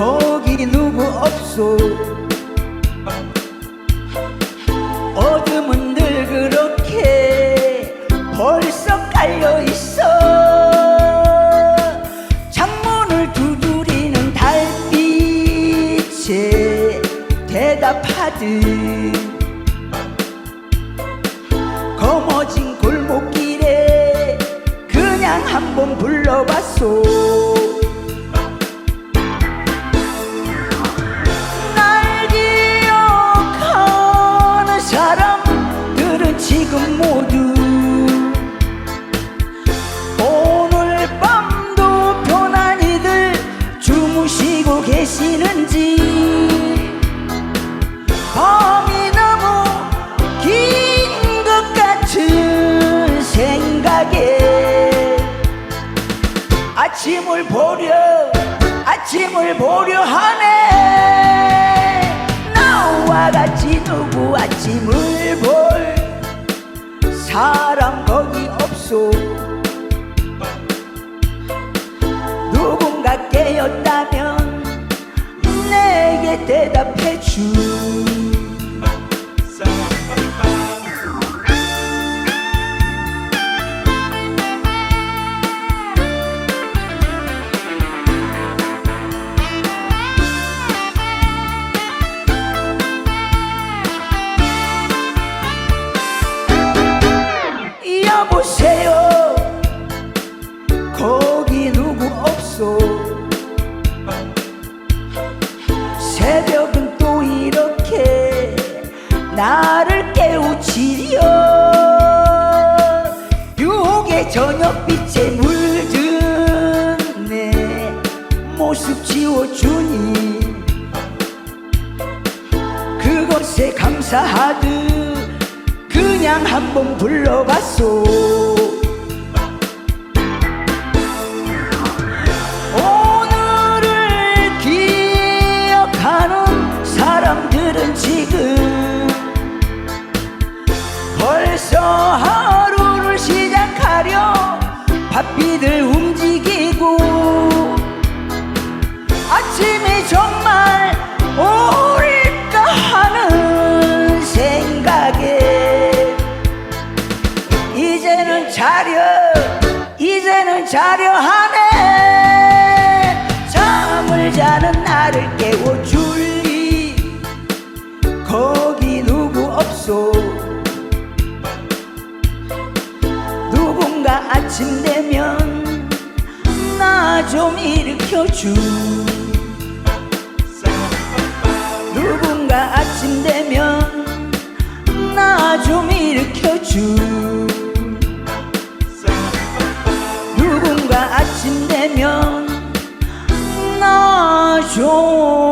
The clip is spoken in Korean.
거기 누구 없소? 어둠은 늘 그렇게 벌써 깔려 있어. 창문을 두드리는 달빛에 대답하듯 거머진 골목길에 그냥 한번 불러봤소 모두 오늘 밤도 편안히들 주무시고 계시는지 밤이 너무 긴 것 같은 생각에 아침을 보려 아침을 보려 하네. 나와 같이 누구 아침을 볼 사람 거기 없소. 누군가 깨었다면 내게 대답해 주 여보세요. 거기 누구 없소 새벽은 또 이렇게 나를 깨우치려. 유혹의 저녁빛에 물든 내 모습 지워주니. 그것에 감사하듯 그냥 한번 불러봤소. 오늘을 기억하는 사람들은 지금 벌써 하루를 시작하려 바삐들 움직 자려 이제는 자려 하네. 잠을 자는 나를 깨워줄리 거기 누구 없소? 누군가 아침 되면 나 좀 일으켜주 누군가 아침 되면 나좀 就